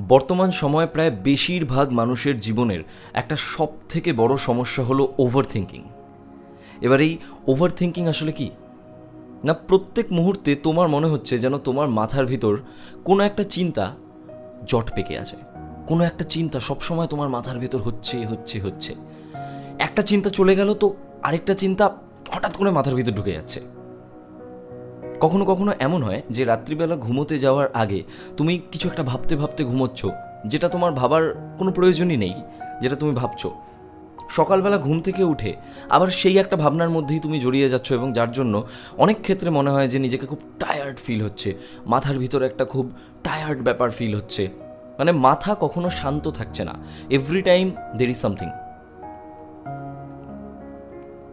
বর্তমান সময়ে প্রায় বেশিরভাগ মানুষের জীবনের একটা সব থেকে বড় সমস্যা হলো ওভার থিঙ্কিং এবার এই ওভার থিঙ্কিং আসলে কি? না, প্রত্যেক মুহূর্তে তোমার মনে হচ্ছে যেন তোমার মাথার ভিতর কোনো একটা চিন্তা জট পেকে আছে। কোনো একটা চিন্তা সবসময় তোমার মাথার ভিতর হচ্ছে হচ্ছে হচ্ছে। একটা চিন্তা চলে গেল তো আরেকটা চিন্তা হঠাৎ করে মাথার ভিতর ঢুকে যাচ্ছে। কখনো কখনো এমন হয় যে রাত্রিবেলা ঘুমোতে যাওয়ার আগে তুমি কিছু একটা ভাবতে ভাবতে ঘুমোচ্ছ, যেটা তোমার ভাবার কোনো প্রয়োজনই নেই, যেটা তুমি ভাবছ। সকালবেলা ঘুম থেকে উঠে আবার সেই একটা ভাবনার মধ্যেই তুমি জড়িয়ে যাচ্ছ এবং যার জন্য অনেক ক্ষেত্রে মনে হয় যে নিজেকে খুব টায়ার্ড ফিল হচ্ছে, মাথার ভিতরে একটা খুব টায়ার্ড ব্যাপার ফিল হচ্ছে। মানে মাথা কখনো শান্ত থাকছে না every time there is something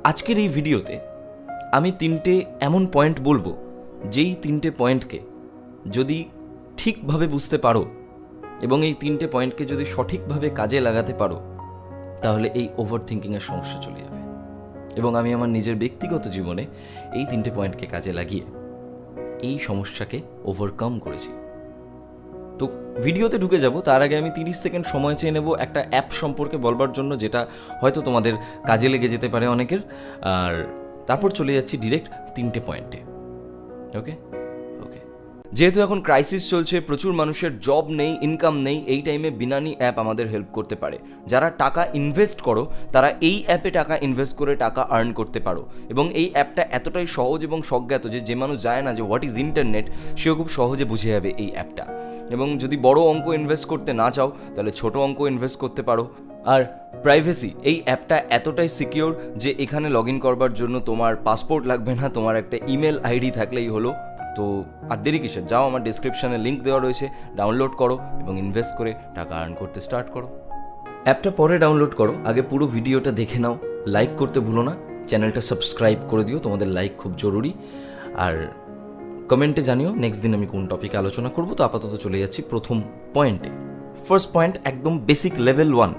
আজকের এই ভিডিওতে আমি তিনটে এমন পয়েন্ট বলব যেই তিনটে পয়েন্টকে যদি ঠিকভাবে বুঝতে পারো এবং এই তিনটে পয়েন্টকে যদি সঠিকভাবে কাজে লাগাতে পারো, তাহলে এই ওভার থিঙ্কিংয়ের সমস্যা চলে যাবে। এবং আমি আমার নিজের ব্যক্তিগত জীবনে এই তিনটে পয়েন্টকে কাজে লাগিয়ে এই সমস্যাকে ওভারকাম করেছি। তো ভিডিওতে ঢুকে যাব, তার আগে আমি তিরিশ সেকেন্ড সময় চেয়ে নেব একটা অ্যাপ সম্পর্কে বলবার জন্য, যেটা হয়তো তোমাদের কাজে লেগে যেতে পারে অনেকের। আর তারপর চলে যাচ্ছি ডিরেক্ট তিনটে পয়েন্টে। ওকে ওকে যেহেতু এখন ক্রাইসিস চলছে, প্রচুর মানুষের জব নেই ইনকাম নেই, এই টাইমে বিনানি অ্যাপ আমাদের হেল্প করতে পারে। যারা টাকা ইনভেস্ট করো, তারা এই অ্যাপে টাকা ইনভেস্ট করে টাকা আর্ন করতে পারো। এবং এই অ্যাপটা এতটাই সহজ এবং স্বজ্ঞাত যে যে মানুষ যায় না যে হোয়াট ইজ ইন্টারনেট সেও খুব সহজে বুঝে যাবে এই অ্যাপটা এবং যদি বড় অঙ্ক ইনভেস্ট করতে না চাও, তাহলে ছোট অঙ্ক ইনভেস্ট করতে পারো। আর প্রাইভেসি এই অ্যাপটা এতটাই সিকিওর যে এখানে লগ ইন করবার জন্য তোমার পাসপোর্ট লাগবে না, তোমার একটা ইমেল আইডি থাকলেই হলো। তো আর দেরি কিসের? যাও আমার ডিসক্রিপশানে লিঙ্ক দেওয়া রয়েছে ডাউনলোড করো এবং ইনভেস্ট করে টাকা আর্ন করতে স্টার্ট করো। অ্যাপটা পরে ডাউনলোড করো, আগে পুরো ভিডিওটা দেখে নাও লাইক করতে ভুলো না চ্যানেলটা সাবস্ক্রাইব করে দিও, তোমাদের লাইক খুব জরুরি। আর কমেন্টে জানিও নেক্সট দিন আমি কোন টপিকে আলোচনা করব, তো আপাতত চলে যাচ্ছি প্রথম পয়েন্টে ফার্স্ট পয়েন্ট একদম বেসিক লেভেল ওয়ান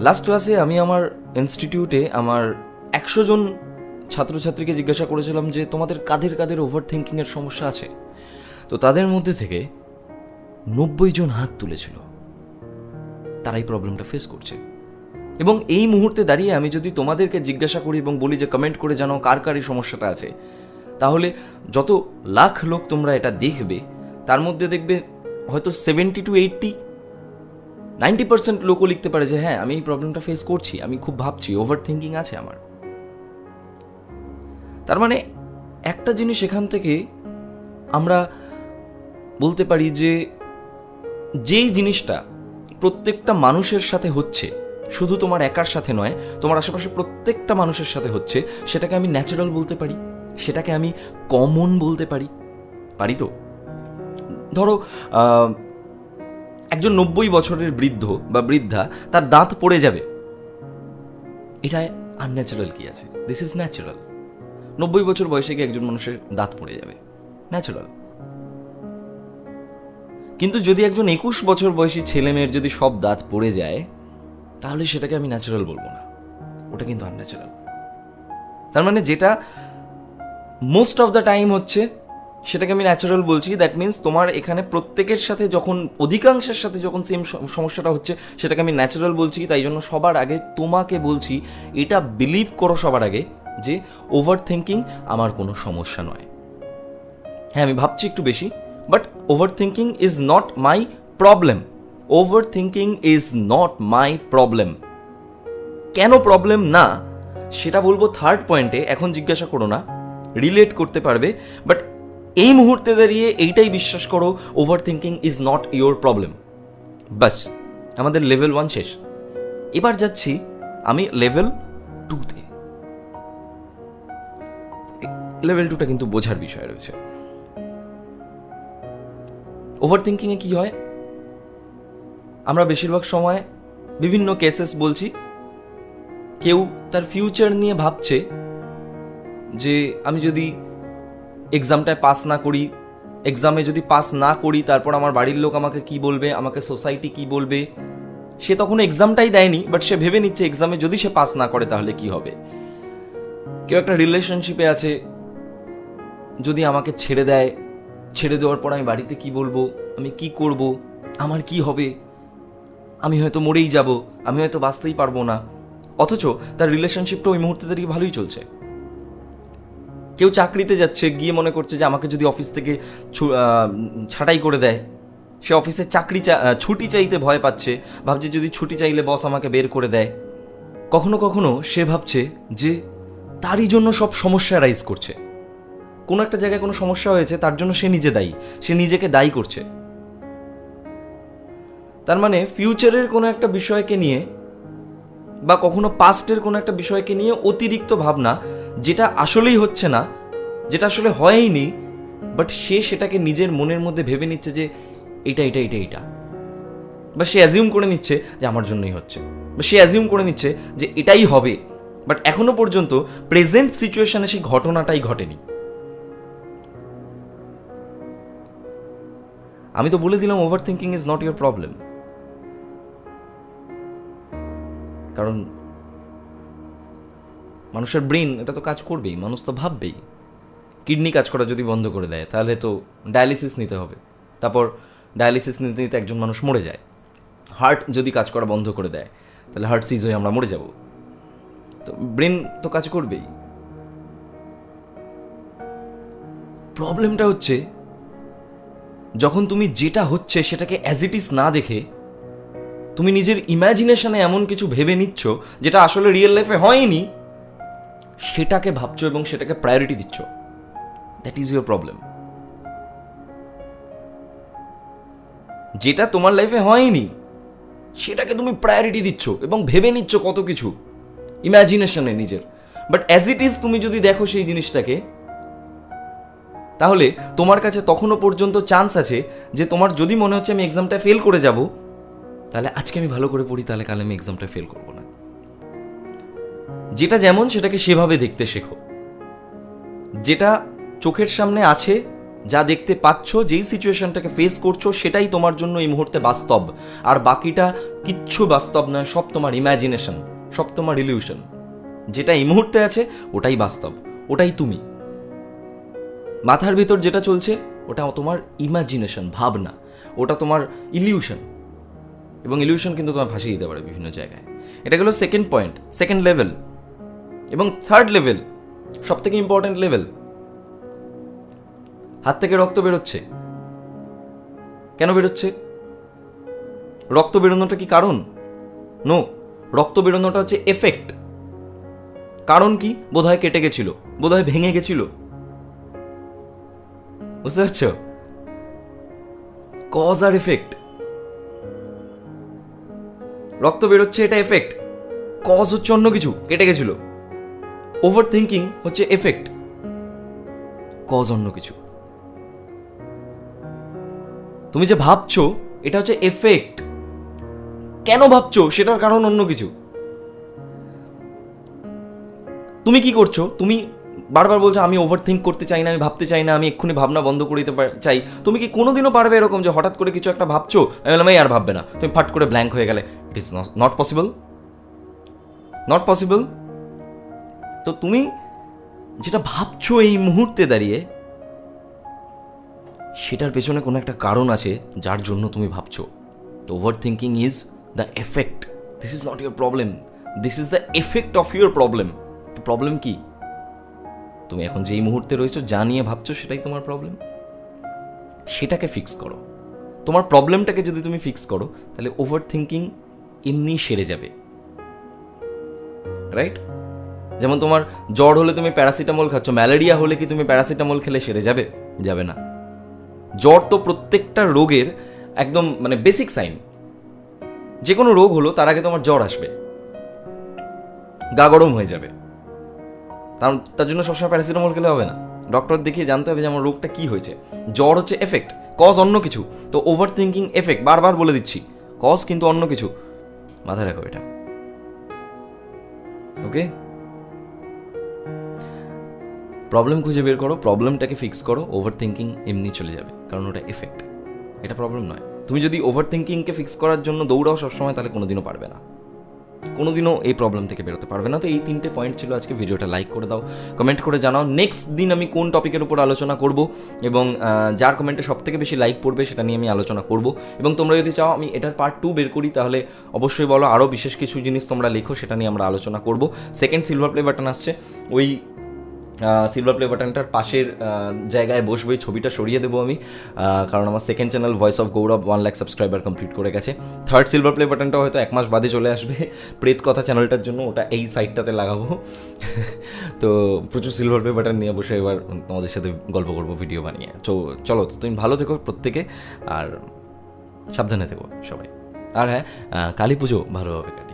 লাস্ট ক্লাসে আমি আমার ইনস্টিটিউটে আমার একশো জন ছাত্রছাত্রীকে জিজ্ঞাসা করেছিলাম যে, তোমাদের কাদের কাদের ওভার থিঙ্কিংয়ের সমস্যা আছে? তো তাদের মধ্যে থেকে নব্বই জন হাত তুলেছিল। তারাই প্রবলেমটা ফেস করছে। এবং এই মুহূর্তে দাঁড়িয়ে আমি যদি তোমাদেরকে জিজ্ঞাসা করি এবং বলি যে কমেন্ট করে জানাও কার কার এই সমস্যাটা আছে? তাহলে যত লাখ লোক তোমরা এটা দেখবে, তার মধ্যে দেখবে হয়তো seventy two eighty ninety percent লোকও লিখতে পারে যে হ্যাঁ আমি এই প্রবলেমটা ফেস করছি, আমি খুব ভাবছি ওভার থিঙ্কিং আছে আমার। তার মানে একটা জিনিস এখান থেকে আমরা বলতে পারি যে, যেই জিনিসটা প্রত্যেকটা মানুষের সাথে হচ্ছে, শুধু তোমার একার সাথে নয়, তোমার আশেপাশে প্রত্যেকটা মানুষের সাথে হচ্ছে, সেটাকে আমি ন্যাচারাল বলতে পারি, সেটাকে আমি কমন বলতে পারি। পারি তো? ধরো একজন নব্বই বছরের বৃদ্ধ বা বৃদ্ধা তার দাঁত পড়ে যাবে। এটায় আনন্যাচারাল কি আছে? দিস ইজ ন্যাচারাল নব্বই বছর বয়সে গিয়ে একজন মানুষের দাঁত পড়ে যাবে। ন্যাচারাল কিন্তু যদি একজন একুশ বছর বয়সী ছেলে মেয়ের যদি সব দাঁত পড়ে যায়, তাহলে সেটাকে আমি ন্যাচারাল বলব না। ওটা কিন্তু আনন্যাচারাল তার মানে যেটা মোস্ট অফ দ্য টাইম হচ্ছে সেটাকে আমি ন্যাচারাল বলছি দ্যাট মিন্স তোমার এখানে প্রত্যেকের সাথে যখন, অধিকাংশের সাথে যখন সেম সমস্যাটা হচ্ছে, সেটাকে আমি ন্যাচারাল বলছি, তাই জন্য সবার আগে তোমাকে বলছি, এটা বিলিভ করো সবার আগে, যে ওভার থিঙ্কিং আমার কোনো সমস্যা নয়। হ্যাঁ আমি ভাবছি একটু বেশি but overthinking is not my problem overthinking is not my problem কেন প্রবলেম না, সেটা বলব থার্ড পয়েন্টে এখন জিজ্ঞাসা করো না রিলেট করতে পারবে বাট এই মুহূর্তে দাঁড়িয়ে এইটাই বিশ্বাস করো overthinking is not your problem বাস আমাদের লেভেল ওয়ান শেষ। এবার যাচ্ছি আমি লেভেল টুতে লেভেল টুটা কিন্তু বোঝার বিষয় রয়েছে। ওভার থিঙ্কিংয়ে কী হয়? আমরা বেশিরভাগ সময় বিভিন্ন কেসেস বলছি। কেউ তার ফিউচার নিয়ে ভাবছে যে, আমি যদি এক্সামটায় পাস না করি এক্সামে যদি পাস না করি, তারপর আমার বাড়ির লোক আমাকে কি বলবে, আমাকে সোসাইটি কি বলবে? সে তখন এক্সামটাই দেয়নি বাট সে ভেবে নিচ্ছে এক্সামে যদি সে পাস না করে, তাহলে কি হবে? কেউ একটা রিলেশনশিপে আছে, যদি আমাকে ছেড়ে দেয়, ছেড়ে দেওয়ার পর আমি বাড়িতে কি বলব, আমি কি করব, আমার কি হবে? আমি হয়তো মরেই যাব, আমি হয়তো বাঁচতেই পারব না। অথচ তার রিলেশনশিপটা ওই মুহূর্তে দাঁড়িয়ে ভালোই চলছে। কেউ চাকরিতে যাচ্ছে, গিয়ে মনে করছে যে আমাকে যদি অফিস থেকে ছাঁটাই করে দেয়, সে অফিসে চাকরি ছুটি চাইতে ভয় পাচ্ছে, ভাবছে যদি ছুটি চাইলে বস আমাকে বের করে দেয়। কখনো কখনো সে ভাবছে যে তারই জন্য সব সমস্যা রাইজ করছে। কোনো একটা জায়গায় কোনো সমস্যা হয়েছে, তার জন্য সে নিজে দায়ী, সে নিজেকে দায়ী করছে। তার মানে ফিউচারের কোনো একটা বিষয়কে নিয়ে বা কখনো পাস্টের কোনো একটা বিষয়কে নিয়ে অতিরিক্ত ভাবনা যেটা আসলেই হচ্ছে না, যেটা আসলে হয়ইনি বাট সে সেটাকে নিজের মনের মধ্যে ভেবে নিচ্ছে যে এটা এটা এটা এটা বা সে অ্যাজিউম করে নিচ্ছে যে আমার জন্যই হচ্ছে। বা সে অ্যাজিউম করে নিচ্ছে যে এটাই হবে। বাট এখনও পর্যন্ত প্রেজেন্ট সিচুয়েশনে সেই ঘটনাটাই ঘটেনি। আমি তো বলে দিলাম overthinking is not your problem কারণ মানুষের ব্রেন এটা তো কাজ করবেই, মানুষ তো ভাববেই। কিডনি কাজ করা যদি বন্ধ করে দেয়, তাহলে তো ডায়ালিসিস নিতে হবে। তারপর ডায়ালিসিস নিতে নিতে একজন মানুষ মরে যায়। হার্ট যদি কাজ করা বন্ধ করে দেয়, তাহলে হার্ট সিজ হয়ে আমরা মরে যাব। তো ব্রেন তো কাজ করবেই। প্রবলেমটা হচ্ছে, যখন তুমি যেটা হচ্ছে সেটাকে অ্যাজ ইট ইজ না দেখে, তুমি নিজের ইম্যাজিনেশনে এমন কিছু ভেবে নিচ্ছ, যেটা আসলে রিয়েল লাইফে হয়নি সেটাকে ভাবছ এবং সেটাকে প্রায়োরিটি দিচ্ছ। দ্যাট ইজ ইউর প্রবলেম যেটা তোমার লাইফে হয়নি, সেটাকে তুমি প্রায়োরিটি দিচ্ছ এবং ভেবে নিচ্ছ কত কিছু। ইম্যাজিনেশনে নিজের। বাট অ্যাজ ইট ইজ তুমি যদি দেখো সেই জিনিসটাকে, তাহলে তোমার কাছে তখনও পর্যন্ত চান্স আছে যে তোমার যদি মনে হচ্ছে আমি এক্সামটা ফেল করে যাব, তাহলে আজকে আমি ভালো করে পড়ি, তাহলে কাল আমি এক্সামটা ফেল করব না। যেটা যেমন সেটাকে সেভাবে দেখতে শেখো। যেটা চোখের সামনে আছে, যা দেখতে পাচ্ছ, যেই সিচুয়েশনটাকে ফেস করছ, সেটাই তোমার জন্য এই মুহূর্তে বাস্তব। আর বাকিটা কিচ্ছু বাস্তব নয়, সব তোমার ইম্যাজিনেশন সব তোমার ইলিউশন যেটা এই মুহূর্তে আছে, ওটাই বাস্তব, ওটাই তুমি। মাথার ভিতর যেটা চলছে, ওটা তোমার ইমাজিনেশন ভাবনা, ওটা তোমার ইলিউশন এবং ইলিউশন কিন্তু তোমার ভাসিয়ে দিতে পারে বিভিন্ন জায়গায়। এটা গেলো সেকেন্ড পয়েন্ট সেকেন্ড লেভেল এবং থার্ড লেভেল সব থেকে ইম্পর্ট্যান্ট লেভেল হাত থেকে রক্ত বেরোচ্ছে। কেন বেরোচ্ছে? রক্ত বেরোনোটা কি কারণ? নো রক্ত বেরোনোটা হচ্ছে এফেক্ট কারণ কি? বোধহয় কেটে গেছিল, বোধহয় ভেঙে গেছিল। বুঝতে পারছ? কজ আর এফেক্ট রক্ত বেরোচ্ছে এটা এফেক্ট কজ হচ্ছে অন্য কিছু, কেটে গেছিল। ওভার থিঙ্কিং হচ্ছে এফেক্ট কজ অন্য কিছু। তুমি যে ভাবছ, এটা হচ্ছে এফেক্ট কেন ভাবছ? সেটার কারণ অন্য কিছু। তুমি কি করছ? তুমি বারবার বলছো, আমি ওভার থিঙ্ক করতে চাই না, আমি ভাবতে চাই না, আমি এক্ষুনি ভাবনা বন্ধ করে দিতে চাই। তুমি কি কোনোদিনও পারবে এরকম যে হঠাৎ করে কিছু একটা ভাবছ? আমি বললাম আর ভাববে না। তুমি ফাট করে ব্ল্যাঙ্ক হয়ে গেলে। It is not possible not possible তো তুমি যেটা ভাবছ এই মুহূর্তে দাঁড়িয়ে, সেটার পেছনে কোনো একটা কারণ আছে যার জন্য তুমি ভাবছ। তো overthinking is the effect this is not your problem this is the effect of your problem problem কি? তুমি এখন যেই মুহূর্তে রয়েছো, যা নিয়ে ভাবছ সেটাই তোমার প্রবলেম সেটাকে ফিক্স করো। তোমার প্রবলেমটাকে যদি তুমি ফিক্স করো, তাহলে ওভার থিঙ্কিং এমনি সেরে যাবে। রাইট যেমন তোমার জ্বর হলে তুমি প্যারাসিটামল খাচ্ছ, ম্যালেরিয়া হলে কি তুমি প্যারাসিটামল খেলে সেরে যাবে? যাবে না। জ্বর তো প্রত্যেকটা রোগের একদম মানে বেসিক সাইন যে কোনো রোগ হলো, তার আগে তোমার জ্বর আসবে। গা গরম হয়ে যাবে। তার তার জন্য সবসময় প্যারাসিটামল খেলে হবে না। ডক্টর দেখিয়ে জানতে হবে যে আমার রোগটা কি হয়েছে। জ্বর হচ্ছে এফেক্ট কজ অন্য কিছু। তো ওভার থিঙ্কিং এফেক্ট বারবার বলে দিচ্ছি কজ কিন্তু অন্য কিছু। মাথায় রাখো এটা। ওকে প্রবলেম খুঁজে বের করো প্রবলেমটাকে ফিক্স করো ওভার থিঙ্কিং এমনি চলে যাবে, কারণ ওটা এফেক্ট এটা প্রবলেম নয়। তুমি যদি ওভার থিঙ্কিংকে ফিক্স করার জন্য দৌড়াও সবসময়, তাহলে কোনোদিনও পারবে না। কোনোদিনও এই প্রবলেম থেকে বেরোতে পারবে না। তো এই তিনটে পয়েন্ট ছিল আজকে। ভিডিওটা লাইক করে দাও কমেন্ট করে জানাও। নেক্সট দিন আমি কোন টপিকের উপর আলোচনা করব এবং যার কমেন্টে সব থেকে বেশি লাইক পড়বে সেটা নিয়ে আমি আলোচনা করব। এবং তোমরা যদি চাও আমি এটার পার্ট টু বের করি, তাহলে অবশ্যই বলো, আরও বিশেষ কিছু জিনিস তোমরা লেখো, সেটা নিয়ে আমরা আলোচনা করব। সেকেন্ড সিলভার প্লে বাটন আসছে। ওই সিলভার প্লে বাটনটার পাশের জায়গায় বসবে ছবিটা সরিয়ে দেবো আমি। কারণ আমার second channel voice of Gaurav one lakh subscriber complete করে গেছে। থার্ড সিলভার প্লে বাটনটা হয়তো এক মাস বাদে চলে আসবে। প্রেত কথা চ্যানেলটার জন্য ওটা এই সাইডটাতে লাগাবো। তো প্রচুর সিলভার প্লে বাটন নিয়ে বসে এবার তোমাদের সাথে গল্প করব ভিডিও বানিয়ে। তো চলো, তো তুমি ভালো থেকো প্রত্যেকে, আর সাবধানে থেকো সবাই। আর হ্যাঁ কালী পুজো ভালোভাবে কাটিও